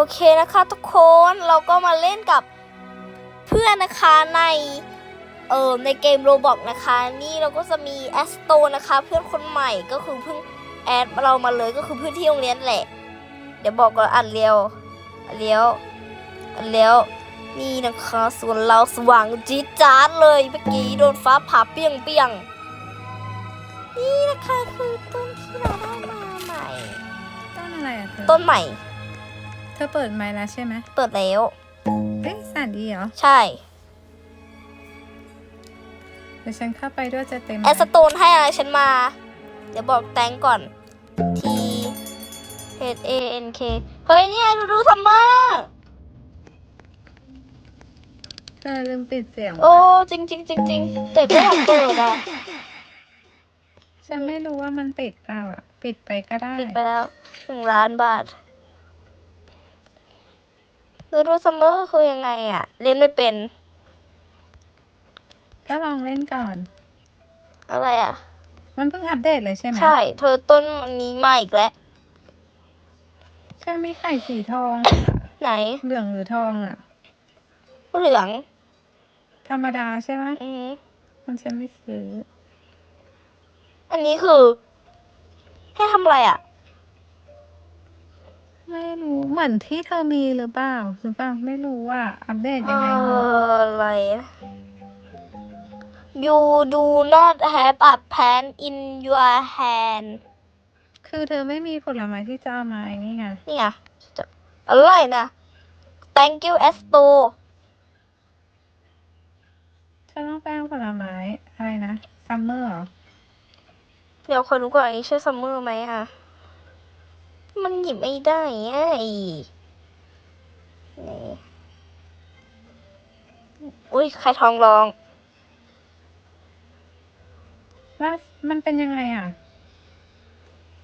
โอเคนะคะทุกคนเราก็มาเล่นกับเพื่อนนะคะในเออในเกมโรบอกนะคะ นี่เราก็จะมีแอสโตนะคะ เพื่อนคนใหม่ก็คือเพิ่งแอดเรามาเลยก็คือเพื่อนที่โรงเรียนแหละ เดี๋ยวบอกก่อนอันเร็วอันเร็วอันเร็วนี่นะคะส่วนเราสว่างจี๊ดจ๊าดเลยเมื่อกี้โดนฟ้าผ่าเปรี้ยงเปี้ยงๆนี่นะคะคือต้นที่เราได้มาใหม่ ต้นอะไรอะเธอต้นใหม่เธอเปิดไมค์แล้วใช่ไหมเปิดแล้วเอ๊ะสานดีเหรอ ใช่เดี๋ยวฉันเข้าไปด้วยจะเต็มไหมแอสโตนให้อะไรฉันมา เดี๋ยวบอกแตงก่อน T H A N K เฮ้ยเนี่ยดูดูซัมเมอร์เธอลืมปิดเสียงโอ้จริงจริงจริงจริงแต่ไม่อยากเปิดอะฉันไม่รู้ว่ามันปิดเปล่าอะ ปิดไปก็ได้ ปิดไปแล้วหนึ่งล้านบาท ดูดูซัมเมอร์คือยังไงอะเล่นไม่เป็น ก็ลองเล่นก่อน อะไรอะมันเพิ่งอัปเดตเลยใช่ไหมใช่ เธอต้นอันนี้มาอีกแล้ว ใช่มีไข่สีทอง ไหนเหลืองหรือทองอะ เหลือง ธรรมดาใช่ไหมอืมมันฉันไม่ซื้อ อันนี้คือ ให้ทำอะไรอะ ไม่รู้เหมือนที่เธอมีหรือเปล่าหรือเปล่าไม่รู้ว่าอัปเดตเอยังไงออะไร You do not have a pen in your hand คือเธอไม่มีผลไม้ที่จะเอามาไอ้นี่ไงนี่ไงจะอะไรนะ Thank you Esto เธอต้องแป้งผลไม้อะไรนะซัมเมอร์เหรอ เดี๋ยวคนรู้ก่อนอันนี้ใช่ซัมเมอร์ไหมอะ มันหยิบไม่ได้ไงนี่อุ้ยใครทองรอง แล้วมันเป็นยังไงอะ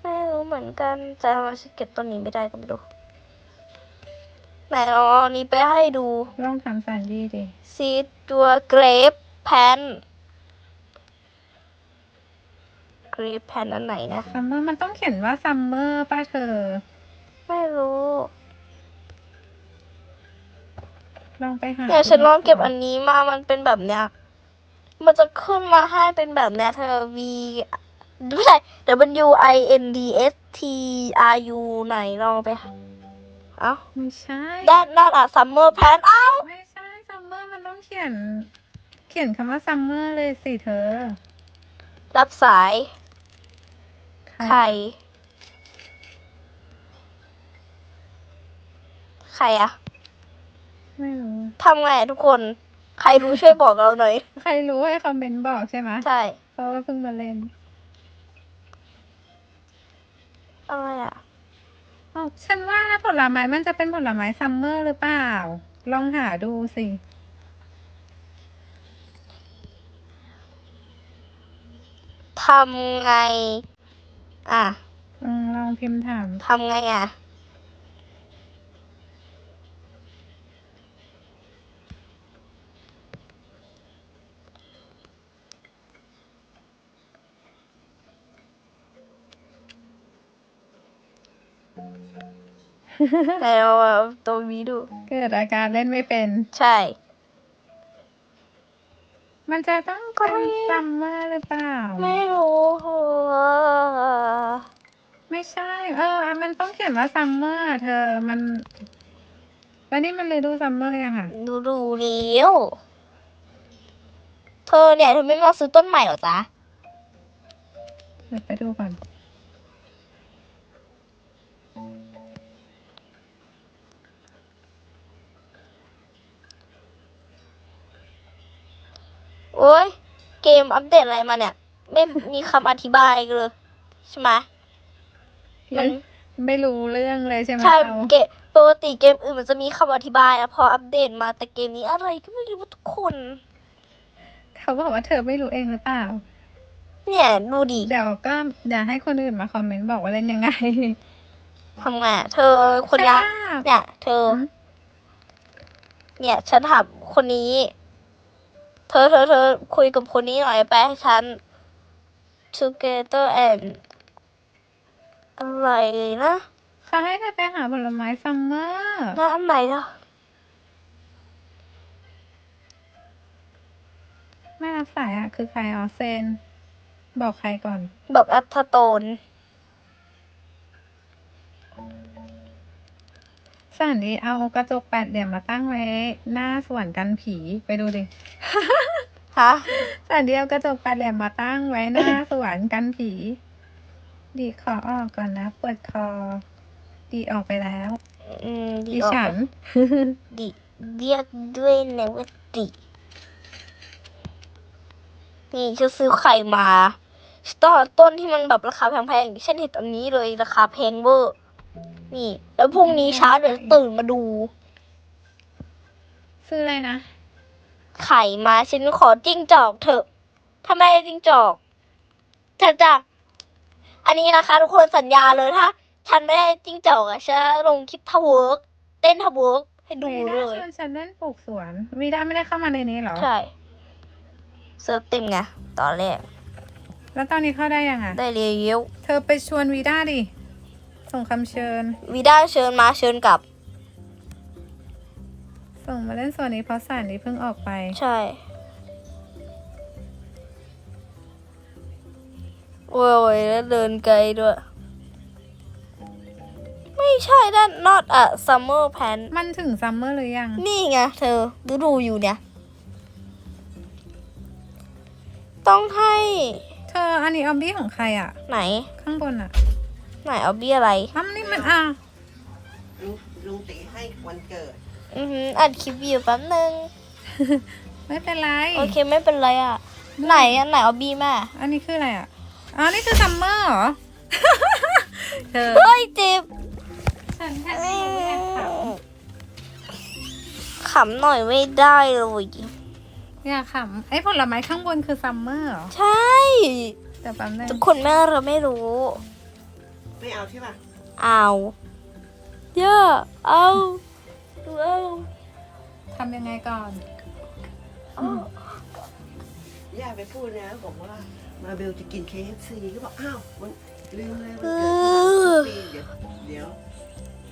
ไม่รู้เหมือนกัน แต่ทำไมฉันเก็บต้นนี้ไม่ได้ก็ไม่รู้ไหนเอาอันนี้ไปให้ดู ลองทำแซนดี้ดิซีตัวเกรฟแพนเกรฟแพนอันไหนนะ ซัมเมอร์มันต้องเขียนว่าซัมเมอร์ป้าเธอ ไม่รู้ลองไปหาเนี่ยฉันลองเก็บอันนี้มามันเป็นแบบเนี้ย มันจะขึ้นมาให้เป็นแบบเนี้ยเธอ V ไม่ใช่ W I N D S T R U ไหนลองไปหาเอ้าไม่ใช่ ด้านด้านอะซัมเมอร์แพนเอ้าไม่ใช่ซัมเมอร์มันต้องเขียน เขียนคำว่าซัมเมอร์เลยสิเธอ รับสาย ใครใครอะไม่รู้ ทำไงอะทุกคน ใครรู้ช่วยบอกเราหน่อย ใครรู้ให้คอมเมนต์บอกใช่ไหมใช่ เพราะว่าเพิ่งมาเล่นอะไรอะอ๋อฉันว่าผลไม้มันจะเป็นผลไม้ซัมเมอร์หรือเปล่า ลองหาดูสิ ทำไง อะอืมลองพิมพ์ถาม ทำไงอะ แต่เราเอาตัวนี้ดู เกิดอาการเล่นไม่เป็น ใช่ มันจะต้องเป็นซัมเมอร์หรือเปล่า ไม่รู้ไม่ใช่ เออ มันต้องเขียนว่าซัมเมอร์เธอ มันแล้วนี่มันเลยดูซัมเมอร์ยังอะ ดูดูเลี้ยวเธอเนี่ยเธอไม่มาซื้อต้นใหม่เหรอจ๊ะเดี๋ยวไปดูก่อน โอ้ย เกมอัปเดตอะไรมาเนี่ย ไม่มีคำอธิบายเลยใช่ไหมมันไม่รู้เรื่องเลยใช่ไหมใช่เราเกมปกติเกมอื่นมันจะมีคำอธิบายอะพออัปเดตมาแต่เกมนี้อะไรก็ไม่รู้ทุกคน เขาบอกว่าเธอไม่รู้เองหรือเปล่า เนี่ยดูดิเดี๋ยวก็เดี๋ยวให้คนอื่นมาคอมเมนต์บอกว่าเล่นยังไงทำไงอะเธอคนนี้ใช่ปะเนี่ย เธอ เนี่ยฉันถามคนนี้ เธอเธอเธอคุยกับคนนี้หน่อยไปให้ฉัน together and อะไรนะเขาให้เธอไปหาผลไม้ซัมเมอร์แล้วอันไหนล่ะแม่รับสายอะคือใครอ๋อเซน บอกใครก่อนแบบอัตโตน สันดีเอากระจกแปดเหลี่ยมมาตั้งไว้หน้าสวนกันผีไปดูดิฮะสันดีเอากระจกแปดเหลี่ยมมาตั้งไว้หน้าสวนกันผี ดีขอออกก่อนนะปวดคอ ดีออกไปแล้ว อืมดีดิออกฉันดิเรียกด้วยนะว่าดินี่จะซื้อไข่มาต้นต้นที่มันแบบราคาแพงๆอย่างเช่นเห็ดอันนี้เลยราคาแพงเวอร์ นี่ แล้วพรุ่งนี้เช้าเดี๋ยวจะตื่นมาดู ซื้ออะไรนะ ไข่มาฉันขอจิ้งจอกเถอะทำไมจิ้งจอกฉันจะ อันนี้นะคะ ทุกคนสัญญาเลยถ้าฉันไม่ได้จิ้งจอกอะฉันลงคลิปทาเวิร์กเต้นทาเวิร์กให้ดูวีเลด้ายชวนฉันเล่นปลูกสวนวีด้าไม่ได้เข้ามาในนี้เหรอ ใช่เซิร์ฟเต็มไงตอนแรก แล้วตอนนี้เข้าได้ยังอะได้เรียว เธอไปชวนวีด้าดิ ส่งคำเชิญ วีด้าเชิญมาเชิญกลับ ส่งมาเล่นส่วนนี้เพราะสารนี้เพิ่งออกไป ใช่ โอ้ยแล้วเดินไกลด้วย ไม่ใช่ด้าน not a summer pan มันถึงซัมเมอร์หรือยัง นี่ไงเธอดูดูอยู่เนี่ย ต้องให้ เธออันนี้ออบบี้ของใครอะ ไหน ข้างบนอะ ไหนเอาเบี้ยอะไรอ้าวนี่มันอะลุงลุงตีให้วันเกิด อือหืออัดคลิปอยู่แป๊บนึง ไม่เป็นไร โอเคไม่เป็นไรอะ ไหนอันไหนเอาบี้แม่อันนี้คืออะไรอะอ๋อนี่คือซัมเมอร์เหรอ เธอเฮ้ยเจ็บฉันแค่ไม่รู้ไงขขำหน่อยไม่ได้เลยำอยากขำไอ้ผลไม้ข้างบนคือซัมเมอร์เหรอใช่ แต่แป๊บนึงทุกคนแม่เราไม่รู้ ไม่เอาใช่ป่ะเอาเยอะเอาเอาทำยังไงก่อนย่าไปพูดนะบอกว่ามาเบลจะกิน KFC ก็บอกอ้าวมันลืมเลยมันเอเกิอดปีเดี๋ยวเดี๋ยว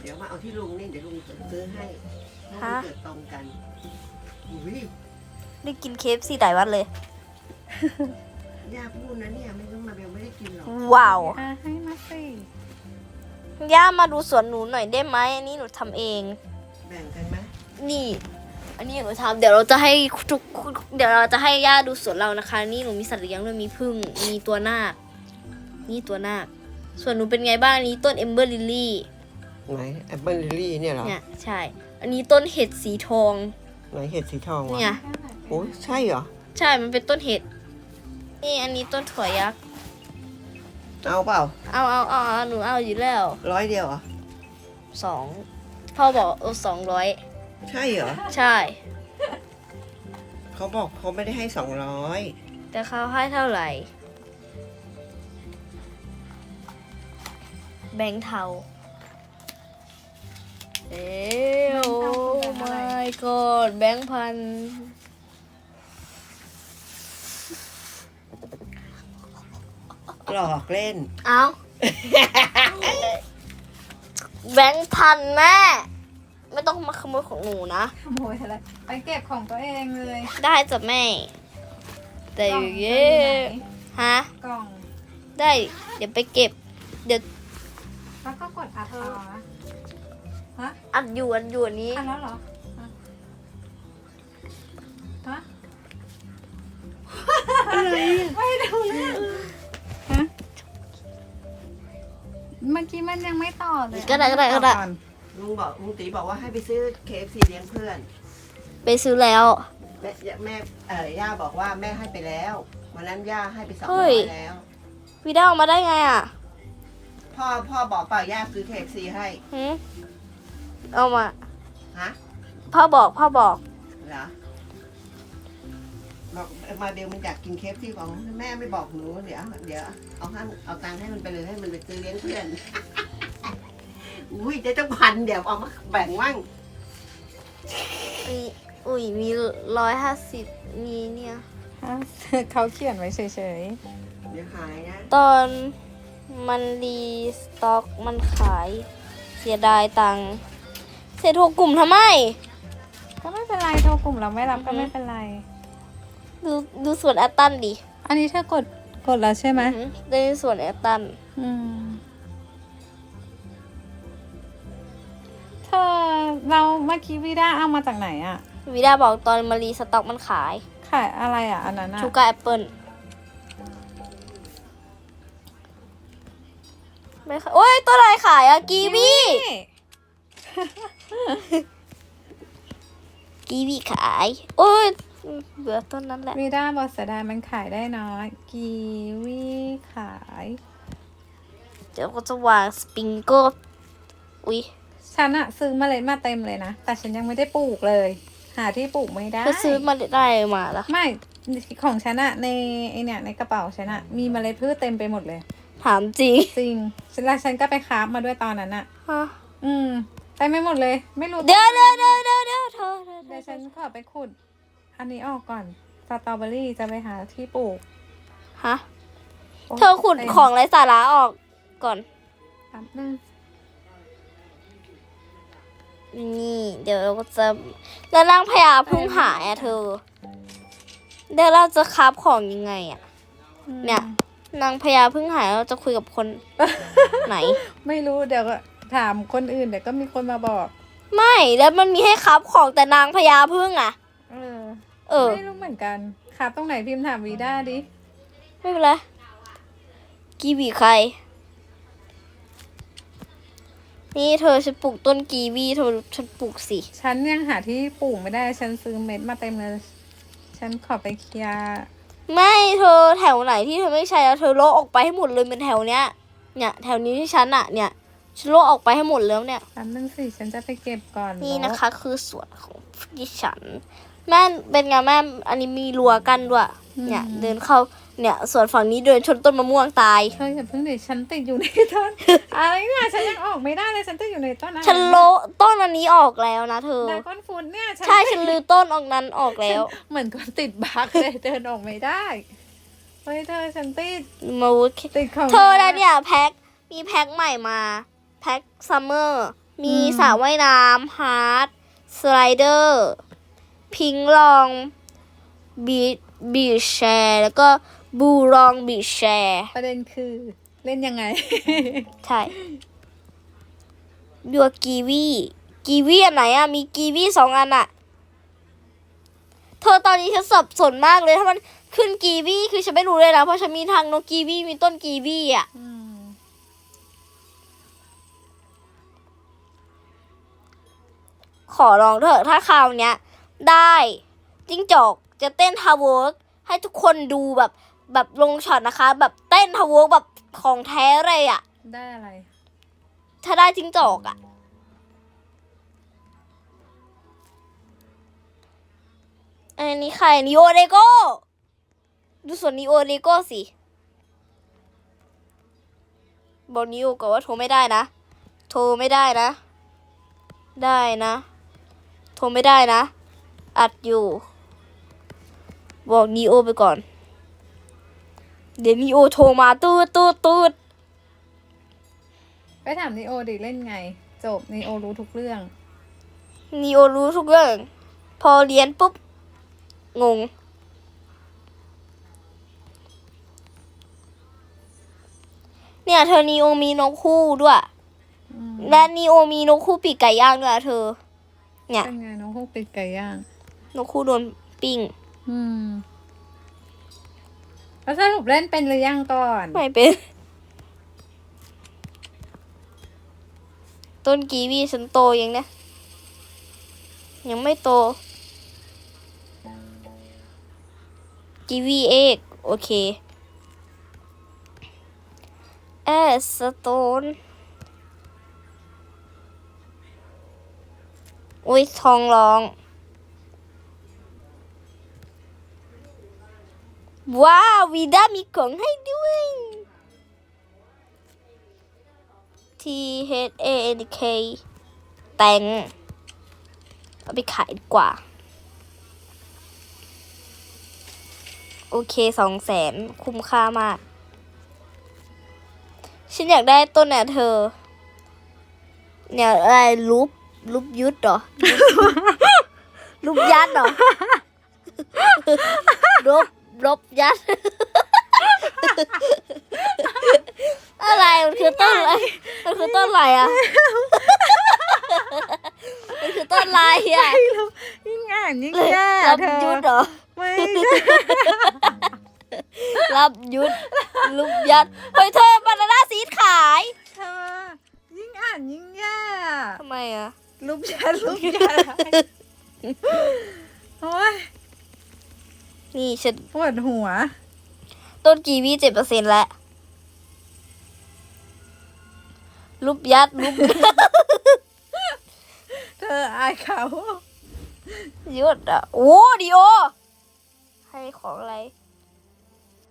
เดี๋ยวมาเอาที่ลุงนี่เดี๋ยวลุงจะซื้อให้เพราะฮะมันเกิดตรงกันอุ้ยได้กินเคฟซีหลายวันเลยย่าพูดนะเนี่ยไม่ต้องมาเบลไม่ได้กินหรอกว้าวอะให้มาสิ ย่ามาดูสวนหนูหน่อยได้ไหมอันนี้หนูทำเอง แบ่งกันไหมนี่ อันนี้หนูทำเดี๋ยวเราจะให้ทุกเดี๋ยวเราจะให้ย่าดูสวนเรานะคะ นี่หนูมีสัตว์เลี้ยงด้วยมีผึ้งมีตัวนาคนี่ตัวนาคส่วนหนูเป็นไงบ้างอันนี้ต้นเอมเบอร์ลิลลี่ไหนแอปเปิลลิลลี่เนี่ยเหรอเนี่ยใช่ อันนี้ต้นเห็ดสีทอง ไหนเห็ดสีทองวะเนี่ย โอ้ยใช่เหรอ ใช่มันเป็นต้นเห็ด นี่อันนี้ต้นถั่วยักษ์ เอาเปล่าเอาเอาเอาเอาหนูเอาอยู่แล้วร้อยเดียวเหรอสองพ่อบอกเออสองร้อยใช่เหรอใช่ เขาบอกเขาไม่ได้ให้สองร้อยแต่เขาให้เท่าไหร่ แบงค์เทาเอ้โอ้ my god แบงค์พัน หลอกเล่น เอาแบงค์พันแม่ ไม่ต้องมาขโมยของหนูนะ ขโมยอะไร ไปเก็บของตัวเองเลยได้จ้ะแม่ แต่อยู่เย่ฮะ กล่อง ได้ เดี๋ยวไปเก็บ เดี๋ยวแล้วก็กดอัดต่อนะฮะอัดอยู่อัดอยู่อันนี้ อัดแล้วเหรอ ฮะฮะไม่ดูเลยฮ เมื่อกี้มันยังไม่ต่อเลยก็ได้ก็ได้ก็ได้ต่ออนลุงบอกลุงตีบอกว่าให้ไปซื้อ KFC เลี้ยงเพื่อน ไปซื้อแล้ว แม่แม่เอ่อย่าบอกว่าแม่ให้ไปแล้ว วันนั้นย่าให้ไปสองเฮ้ร้อย ยแล้ววิดีโออกมาได้ไงอะพ่อพ่อบอกเปล่าย่าซื้อ KFC ให้หืมเอามา ฮะพ่อบอกพ่อบอกเหรอ บอกมาเบลมันอยากกิน KFC ของแม่ไม่บอกหนูเดี๋ยวเดี๋ยวเอาให้เอาตังค์ให้มันไปเลยให้มันไปซื้อเลี้ยงเพื่อน อุ้ยเจ๊ต้องพันเดี๋ยวเอามาแบ่งมั่งมีอุ้ยมีร้อยห้าสิบมีเนี่ยฮะเขาเขียนไว้เฉยเดี๋ยวหายนะตอนมันรีสต็อกมันขาย เสียดายตังค์เสียโทรกลุ่มทำไมก็ไม่เป็นไรโทรกลุ่มเราไม่รับก็ไม่เป็นไร ดูดูส่วนแอตตันดิอันนี้เธอกดกดแล้วใช่ไหมอือหือได้ส่วนแอตตันอืมเธอเราเมื่อกี้วีด้าเอามาจากไหนอะวิดาบอกตอนมารีสต็อกมันขาย ขายอะไรอะอันนั้นอะชูการ์แอปเปิลไม่ขายโอ้ยตัวอะไรขายอะกีวีกีวีขาย โอ้ย เบื่อต้นนั้นแหละวีด้าบอกเสียดายมันขายได้น้อยกีวีขาย เดี๋ยวก็จะวางสปริงเกิลอุ้ยฉันอะซื้อเมล็ดมาเต็มเลยนะ แต่ฉันยังไม่ได้ปลูกเลย หาที่ปลูกไม่ได้ก็ซื้อมาได้มาละ ไม่ของฉันอะในไอเนี่ยในกระเป๋าฉันอะมีเมล็ดพืชเต็มไปหมดเลย ถามจริง จริงฉันแล้วฉันก็ไปคราฟมาด้วยตอนนั้นอะฮะอืมเต็มไปหมดเลย ไม่รู้เดี๋ยวเดี๋ยวเดี๋ยวเดี๋ยวเดี๋ยวเธอเธอเธเดี๋อยวฉันขอไปขุด อันนี้ออกก่อนสตรอเบอรี่จะไปหาที่ปลูกฮะ โยเธอขุดต็มของไร้สาระออกก่อน แป๊บนึงนี่ เดี๋ยวเราก็จะแล้วร่างพญาพึ่งหายอะเธอ เดี๋ยวเราจะคราฟของยังไงอะอืมเนี่ย นางพญาพึ่งหายเราจะคุยกับคนไหน ไม่รู้เดี๋ยวก็ถามคนอื่นเดี๋ยวก็มีคนมาบอก ไม่แล้วมันมีให้คราฟของแต่นางพญาพึ่งอะ เออ เออ ไม่รู้เหมือนกันครับตรงไหนพิมพ์ถามวีด้าดิไม่เป็นไร กีวีใคร นี่เธอฉันปลูกต้นกีวีเธอฉันปลูกสิ ฉันยังหาที่ปลูกไม่ได้ ฉันซื้อเม็ดมาเต็มเลย ฉันขอไปเคลียร์ไม่เธอแถวไหนที่เธอไม่ใช้แล้วเธอโลกออกไปให้หมดเลยเป็นแถวเนี้ย เนี่ยแถวนี้ที่ฉันอะเนี่ยฉันโลกออกไปให้หมดแล้วเนี่ย แป๊บนึงสิ ฉันจะไปเก็บก่อนนี่นะคะ คือสวนของดิฉัน แม่เป็นไงแม่อันนี้มีรั้วกันด้วยเนี่ย เดินเข้าเนี่ยสวนฝั่งนี้เดินชนต้นมะม่วงตายเธออย่าเพิ่งดิฉันติดอยู่ในต้นอะไรเนี่ยฉันยังออกไม่ได้เลยฉันติดอยู่ในต้นอะไรฉันโลต้นอันนี้ออกแล้วนะเธอดาก้อนฟุตเนี่ยใช่ฉันลือต้นออกนั้นออกแล้ว เหมือนคนติดบั๊กเลยเดินออกไม่ได้เฮ้ยเธอฉันติดมาวุ้ติดของเธอแล้วเนี่ยแพ็คมีแพ็คใหม่มาแพ็คซัมเมอร์มีสระว่ายน้ำฮาร์ดสไลเดอร์ พิงลองบีบีแชร์แล้วก็บูรองบีแชร์ประเด็นคือเล่นยังไง ใช่ดัวกีวีกีวีอันไหนอะมีกีวีสองอันอะเธอตอนนี้ฉันสับสนมากเลยถ้ามันขึ้นกีวีคือฉันไม่รู้เลยนะเพราะฉันมีทางนกกีวีมีต้นกีวีอะอืมขอลองเถอะถ้าคราวเนี้ย ได้จิ้งจอกจะเต้นทาวเวิร์กให้ทุกคนดูแบบแบบลงช็อตนะคะ แบบเต้นทาวเวิร์กแบบของแท้เลยอะได้อะไร ถ้าได้จิ้งจอกอะอันนี้ใครนิโอเดโก้ดูส่วนนิโอเดโก้สิบอกนิโอก่อนว่าโทรไม่ได้นะ โทรไม่ได้นะ ได้นะ โทรไม่ได้นะ อัดอยู่ บอกนีโอไปก่อน เดี๋ยวนีโอโทรมาตูดตูดตูดไปถามนีโอดิเล่นไง จบนีโอรู้ทุกเรื่องนีโอรู้ทุกเรื่อง พอเรียนปุ๊บ งง เนี่ย เธอนีโอมีนกคู่ด้วยอืมและนีโอมีนกคู่ปีกไก่ย่างด้วยอะเธอ เนี่ยเป็นไงน้องพวกปิดไก่ย่าง นกคู่โดนปิ้งอืมแล้วสรุปเล่นเป็นหรือยังก่อน ไม่เป็น ต้นกีวีฉันโตยังเนี่ยยังไม่โต กีวีเอกโอเคแอสโตนอุ้ยทองร้อง ว้าววีด้ามีของให้ด้วย T H A N K แตงเอาไปขายดีกว่า โอเคสองแสนคุ้มค่ามาก ฉันอยากได้ต้นเนี่ยเธอ เนี่ยอะไรรูปรูปยุทธเหรอรูปยัดเหรอรบ รบยัด อะไรมันคือต้นอะไรมันคือต้นอะไรอะมันคือต้นอะไรอะยิ่งอ่านยิ่งแย่รับเธอยุทธเหรอไม่ใช่รับยุทธรูปยัดเฮ้ยเธอบานาน่าซีดขายเธอยิ่งอ่านยิ่งแย่ทำไมอะรูปยันรูปยันโอ้ย นี่ฉันปวดหัว ต้นกีวีเจ็ดเปอร์เซ็นต์แล้วรูปยัดรูปเธออายเขายุดอะ โอ้ดิโอ ให้ของอะไร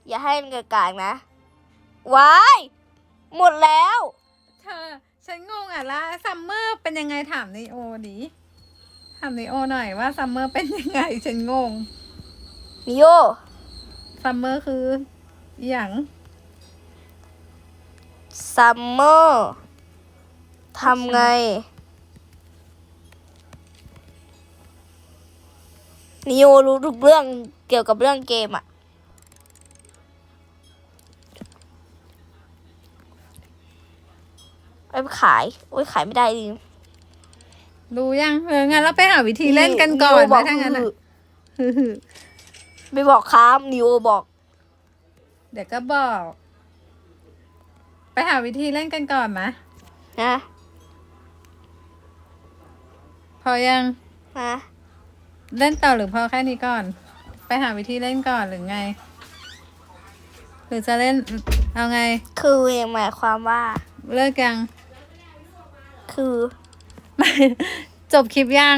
อย่าให้มันเกิดกลางนะวาย หมดแล้ว เธอ ฉันงงอะละซัมเมอร์เป็นยังไงถามนีโอดิถามนีโอหน่อยว่าซัมเมอร์เป็นยังไง ฉันงง มิโยซัมเมอร์คืออหย่างซัมเมอร์ทำไง นิโอรู้ทุกเรื่องเกี่ยวกับเรื่องเกมอะไปขาย โอ้ยขายไม่ได้จริงรู้ยังเอองั้นเราไปหาวิธีเล่นกันก่อนนิโบไหมอกถ้างั้นอะ ไม่บอกครับนิโอบอก เดี๋ยวก็บอก ไปหาวิธีเล่นกันก่อนไหมนะพอยังนะเล่นต่อหรือพอแค่นี้ก่อน ไปหาวิธีเล่นก่อนหรือไง หรือจะเล่นเอาไง คือยังหมายความว่า เลิกยัง คือ จบคลิปยัง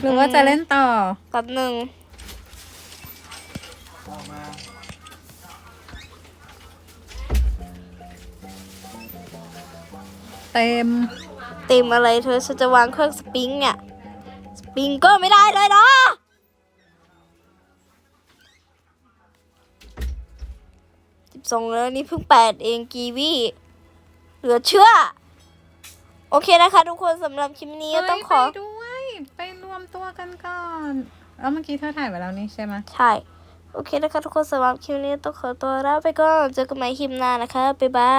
หรือว่าจะเล่นต่อแป๊บหนึ่ง เต็ม เต็มอะไรเธอฉันจะวางเครื่องสปริงเนี่ยสปริงก็ไม่ได้เลยเนาะสิบสองแล้วนี่เพิ่งแปดเองกีวีเหลือเชื่อ โอเคนะคะ ทุกคนสำหรับคลิปนี้ก็ต้องขอเฮ้ยไปด้วย ไปรวมตัวกันก่อนเอ้าเมื่อกี้เธอถ่ายไว้แล้วนี่ใช่ไหมใช่ โอเคนะคะ ทุกคนสำหรับคลิปนี้ต้องขอตัวลาไปก่อนเจอกันใหม่คลิปหน้านะคะบ๊ายบาย